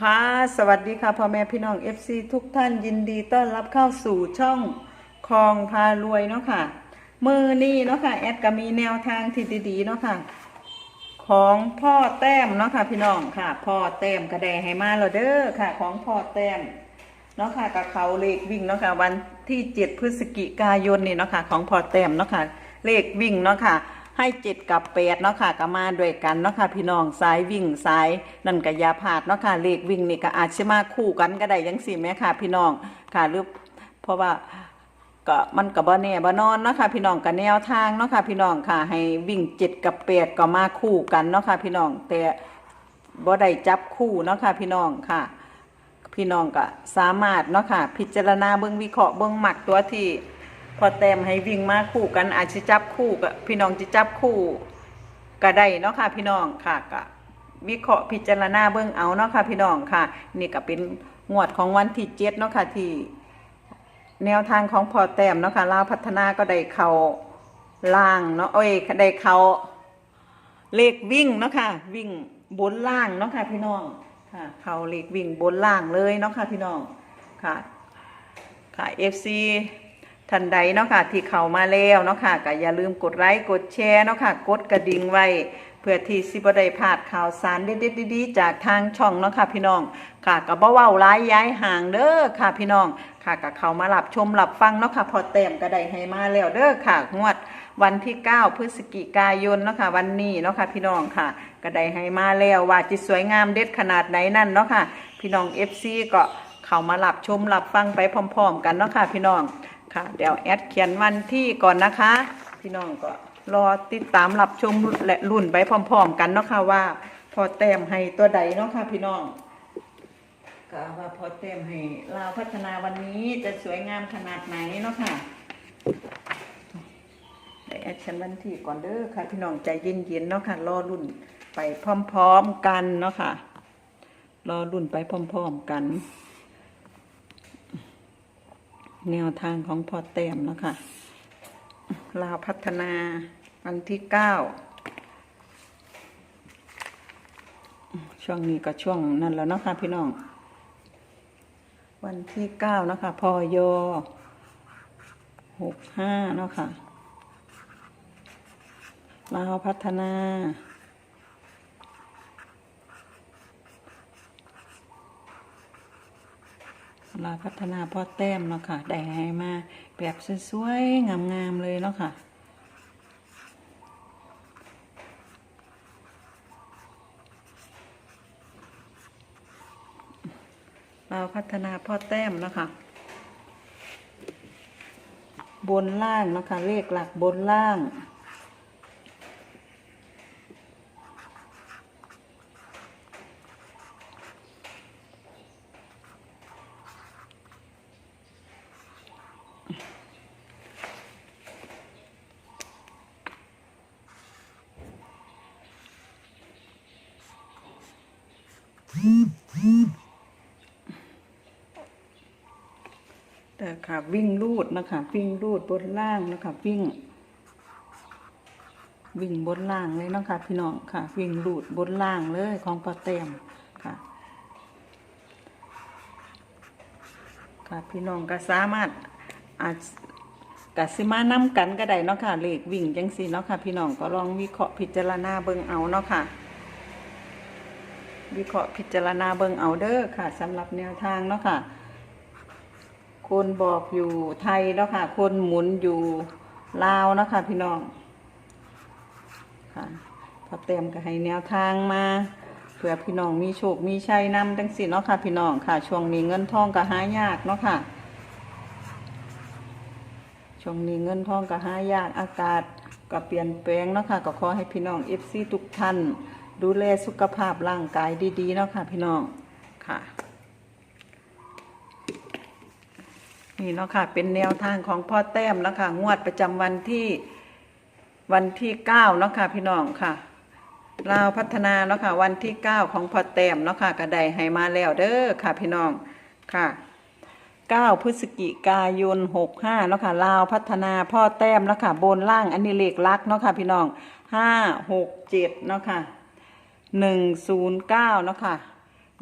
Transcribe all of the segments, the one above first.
ค่ะ สวัสดีค่ะพ่อแม่พี่น้อง FC ทุกท่านยินดีต้อนรับเข้าสู่ช่องคลองพารวยเนาะค่ะ มือนี่เนาะค่ะ แอดก็มีแนวทางที่ดีๆเนาะค่ะ ของพ่อแต้มเนาะค่ะพี่น้องค่ะ พ่อแต้มกระแดให้มาแล้วเด้อค่ะ ของพ่อแต้มเนาะค่ะกับเขาเลขวิ่งเนาะค่ะ วันที่ 7 พฤศจิกายนนี่เนาะค่ะ ของพ่อแต้มเนาะค่ะ เลขวิ่งเนาะค่ะ ให้เจ็ดกับแปดเนาะค่ะก็มาด้วยกันเนาะค่ะพี่น้องสายวิ่งสายนั่นก็ยาพลาดเนาะค่ะเลขวิ่งนี่ก็อาจจะมาคู่กันก็ได้ยังสี่แม่ค่ะ พี่น้องค่ะหรือเพราะว่าก็มันก็บ่แน่บ่นอนเนาะค่ะพี่น้องก็แนวทางเนาะค่ะพี่น้องค่ะ ให้วิ่งเจ็ดกับแปดก็มาคู่กันเนาะค่ะพี่น้องแต่บ่ได้จับคู่เนาะค่ะพี่น้องค่ะ พี่น้องก็สามารถเนาะค่ะ พิจารณาเบิ่งวิเคราะห์เบิ่งหมักตัวที่ พอแต้มให้วิ่งมาคู่กันอาจจะจับคู่กับพี่น้องจะจับคู่ก็ได้เนาะค่ะ พี่น้องค่ะก็วิเคราะห์พิจารณาเบิ่งเอาเนาะค่ะพี่น้องค่ะ นี่ก็เป็นงวดของวันที่เจ็ดเนาะค่ะที่แนวทางของพอแต้มเนาะค่ะลาวพัฒนาก็ได้เขาล่างเนาะเอ้ยได้เขาเลขวิ่งเนาะค่ะวิ่งบนล่างเนาะค่ะพี่น้องค่ะเขาเลขวิ่งบนล่างเลยเนาะค่ะพี่น้องค่ะค่ะ FC ท่านใดเนาะค่ะที่เข้ามาแล้วเนาะค่ะก็อย่าลืมกดไลค์กดแชร์เนาะค่ะกดกระดิ่งไว้ เพื่อที่สิบได้พลาดข่าวสารเด็ดๆดีๆจากทางช่องเนาะค่ะพี่น้องค่ะก็บ่เว้าร้ายย้ายห่างเด้อค่ะพี่น้องค่ะก็เขามารับชมรับฟังเนาะค่ะพอแต้มก็ได้ให้มาแล้วเด้อค่ะงวดวันที่ 9 พฤศจิกายนเนาะค่ะวันนี้เนาะค่ะพี่น้องค่ะก็ได้ให้มาแล้วว่าจะสวยงามเด็ดขนาดไหนนั่นเนาะค่ะพี่น้อง FC ก็เข้ามารับชมรับฟังไปพร้อม ๆ กันเนาะค่ะพี่น้อง ค่ะ เดี๋ยวแอดเขียนวันที่ก่อนนะคะ พี่น้องก็รอติดตามรับชมและรุ่นไปพร้อม ๆ กันเนาะค่ะว่า พอแต้มให้ตัวใดเนาะค่ะพี่น้องก็ว่าพอแต้มให้ลาวพัฒนาวันนี้จะสวยงามขนาดไหนเนาะค่ะแอดเขียนวันที่ก่อนเด้อค่ะ พี่น้องใจเย็นๆเนาะค่ะรอรุ่นไปพร้อม ๆ กันเนาะค่ะรอรุ่นไปพร้อม ๆ กัน แนวทางของพอแต้มนะค่ะลาวพัฒนาวันที่เก้าช่วงนี้ก็ช่วงนั่นแล้วนะค่ะพี่น้อง วันที่เก้านะคะพอยหกห้าเนาะค่ะลาวพัฒนา ลาพัฒนาพ่อแต้มเนาะค่ะได้ให้มาแบบสวยๆงามๆเลยเนาะค่ะเราพัฒนาพ่อแต้มเนาะคะบนล่างเนาะคะเลขหลักบนล่าง แต่ค่ะวิ่งรูดนะคะ วิ่งรูดบนล่างนะคะวิ่ง วิ่งบนล่างเลยเนาะคะพี่น้องค่ะ วิ่งรูดบนล่างเลยของปลาเต็มค่ะค่ะพี่น้องก็สามารถอาจกสิมานํกันก็ได้เนาะค่ะเลขวิ่งจังสีเนาะค่ะ พี่น้องก็ลองวิเคราะห์พิจารณาเบิ่งเอาเนาะค่ะ วิเคราะห์พิจารณาเบิ่งเอาเดอ้อค่ะสำหรับแนวทางเนาะค่ะ คนบอกอยู่ไทยเนาะค่ะ คนหมุนอยู่ลาวเนาะค่ะพี่น้องค่ะพอเต็มก็ให้แนวทางมาเผื่อพี่น้องมีโชคมีชัยนำจังสิเนาะค่ะ พี่น้องค่ะ ช่วงนี้เงินทองก็หายากเนาะค่ะช่วงนี้เงินทองก็หายากอากาศก็เปลี่ยนแปลงเนาะค่ะก็ขอให้พี่น้องเอฟซีทุกท่าน ดูแลสุขภาพร่างกายดีๆเนาะค่ะ พี่น้องค่ะ นี่เนาะค่ะ เป็นแนวทางของพ่อแต้มแล้วค่ะ งวดประจำวันที่วันที่เก้าเนาะค่ะ พี่น้องค่ะลาวพัฒนาเนาะค่ะ วันที่เก้าของพ่อแต้มเนาะค่ะกระไดให้มาแล้วเด้อค่ะ พี่น้องค่ะเก้าพฤศจิกายนหกห้าเนาะค่ะลาวพัฒนาพ่อแต้มเนาะค่ะ บนล่างอันนี้เลขลักเนาะค่ะ พี่น้องห้าหกเจ็ดเนาะค่ะ หนึ่งศูนย์เก้าเนาะค่ะ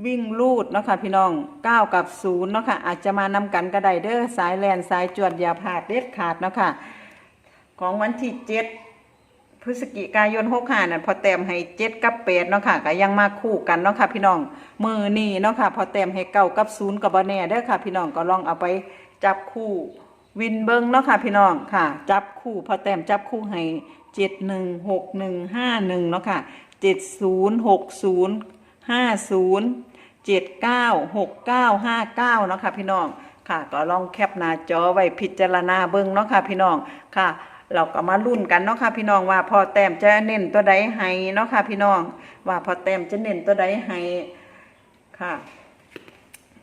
วิ่งลูดเนาะค่ะพี่น้อง9กับ0เนาะค่ะ อาจจะมานำกันก็ได้เด้อสายแลนสายจวดอย่าพลาดเด็ดขาดเนาะค่ะ ของวันที่7พฤศจิกายน65นั่นพอแต้มให้7กับ8เนาะค่ะก็ยังมาคู่กันเนาะค่ะพี่น้องมือนี้เนาะค่ะ พอแต้มให้9กับ0กับบ่แน่เด้อค่ะ พี่น้องก็ลองเอาไปจับคู่ วินเบิงเนาะค่ะ พี่น้องค่ะ จับคู่ พอแต้มจับคู่ให้ 716151เนาะค่ะ7060ห้าศูนย์เจ็ดเก้าหกเก้าห้าเก้าเนาะค่ะพี่น้องค่ะ ก็ลองแคปหน้าจอไว้พิจารณาเบิ่งเนาะค่ะพี่น้องค่ะเราก็มาลุ้นกันเนาะค่ะพี่น้องว่าพอแต้มจะเน้นตัวใดให้เนาะค่ะพี่น้อง ว่าพอแต้มจะเน้นตัวใดให้ค่ะ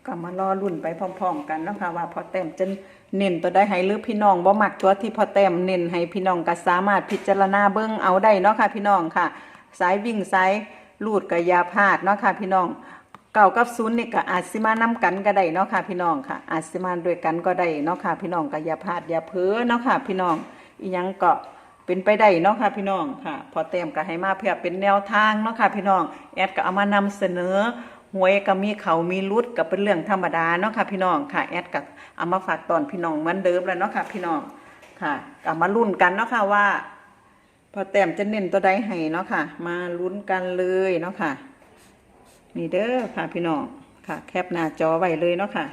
ก็มารอรุ่นไปพร้อม ๆ กันเนาะค่ะว่าพอแต้มจะ เน้นตัวใดให้หรือพี่น้องบ่มักตัวที่พอแต้มเน้นให้พี่น้องก็สามารถพิจารณาเบิ่งเอาได้เนาะค่ะพี่น้องค่ะ สายวิ่งสายลูดก็อย่าพาดเนาะค่ะพี่น้องเก่ากับศูนย์นี่ก็อาจสิมานํกันก็ได้เนาะค่ะพี่น้องค่ะ อาจสิมาด้วยกันก็ได้เนาะค่ะพี่น้องก็อย่าพาดอย่าเพ้อเนาะค่ะพี่น้องอีหยังก็เป็นไปได้เนาะค่ะพี่น้องค่ะ พอเต็มก็ให้มาเพื่อเป็นแนวทางเนาะค่ะพี่น้องแอดก็เอามานำเสนอ วยก็มีเขามีรุดก็เป็นเรื่องธรรมดาเนาะค่ะพี่น้องค่ะแอดก็เอามาฝากตอนพี่น้องเหมือนเดิมแล้วเนาะค่ะพี่น้องค่ะก็มาลุ้นกันเนาะค่ะว่า พอแต้มจะเน้นตัวใดให้เนาะค่ะ มาลุ้นกันเลยเนาะค่ะ นี่เด้อค่ะพี่น้องค่ะ แคปหน้าจอไว้เลยเนาะค่ะ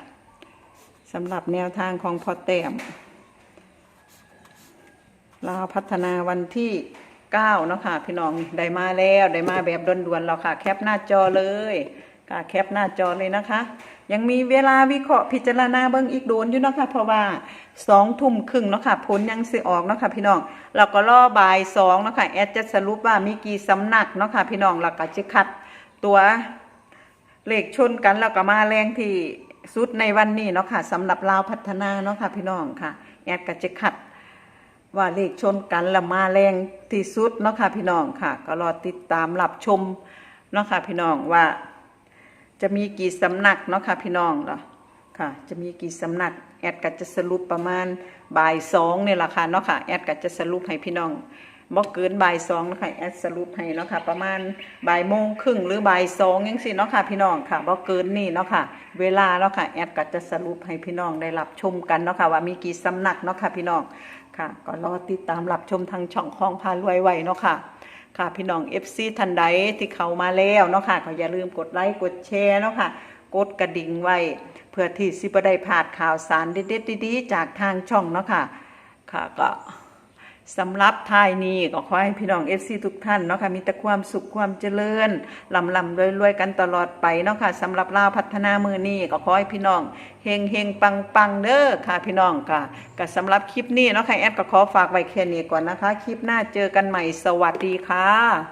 สำหรับแนวทางของพอแต้มลาวพัฒนาวันที่เก้าเนาะค่ะ พี่น้องได้มาแล้วได้มาแบบด่วนๆแล้วค่ะ แคปหน้าจอเลย ค่ะแคปหน้าจอเลยนะคะ ยังมีเวลาวิเคราะห์พิจารณาเบิ่งอีกโดนอยู่เนาะค่ะเพราะว่าสองทุ่มครึ่งเนาะค่ะผลยังสิออกเนาะค่ะพี่น้องเราก็รอบ่ายสองเนาะค่ะแอดจะสรุปว่ามีกี่สำนักเนาะค่ะพี่น้องเราก็จะคัดตัวเลขชนกันแล้วก็มาแรงที่สุดในวันนี้เนาะค่ะสำหรับลาวพัฒนาเนาะค่ะพี่น้องค่ะ แอดก็จะคัดว่าเลขชนกันละมาแรงที่สุดเนาะค่ะพี่น้องค่ะ ก็รอติดตามรับชมเนาะค่ะพี่น้องว่า จะมีกี่สำนักเนาะค่ะพี่น้องเหรอค่ะ จะมีกี่สำนักแอดก็จะสรุปประมาณบ่ายสองเนี่ยแหละค่ะเนาะค่ะแอดก็จะสรุปให้พี่น้องบ่เกินบ่ายสองเนาะคะแอดสรุปให้เนาะค่ะ ประมาณบ่ายโมงครึ่งหรือบ่ายสองยังสิเนาะค่ะ พี่น้องค่ะบ่เกินนี่เนาะค่ะ เวลาเนาะค่ะแอดก็จะสรุปให้พี่น้องได้รับชมกันเนาะค่ะ ว่ามีกี่สำนักเนาะค่ะพี่น้องค่ะ ก็รอติดตามรับชมทางช่องของพารวยไว้เนาะค่ะ ค่ะพี่น้อง FC ทันใดที่เขามาแล้วเนาะค่ะก็อย่าลืมกดไลค์กดแชร์เนาะค่ะ กดกระดิ่งไว้ เพื่อที่สิบได้พลาดข่าวสารเด็ดๆดีๆจากทางช่องเนาะค่ะ ค่ะก็ สำหรับท้ายนี้ก็ขอให้พี่น้องเอฟซีทุกท่านเนาะค่ะมีแต่ความสุขความเจริญลำลำรวยๆกันตลอดไปเนาะค่ะสำหรับลาวพัฒนามือนี้ก็ขอให้พี่น้องเฮงเฮงปังปังเด้อค่ะพี่น้องค่ะก็สำหรับคลิปนี้เนาะค่ะแอดก็ขอฝากไว้แค่นี้ก่อนนะคะ คลิปหน้าเจอกันใหม่สวัสดีค่ะ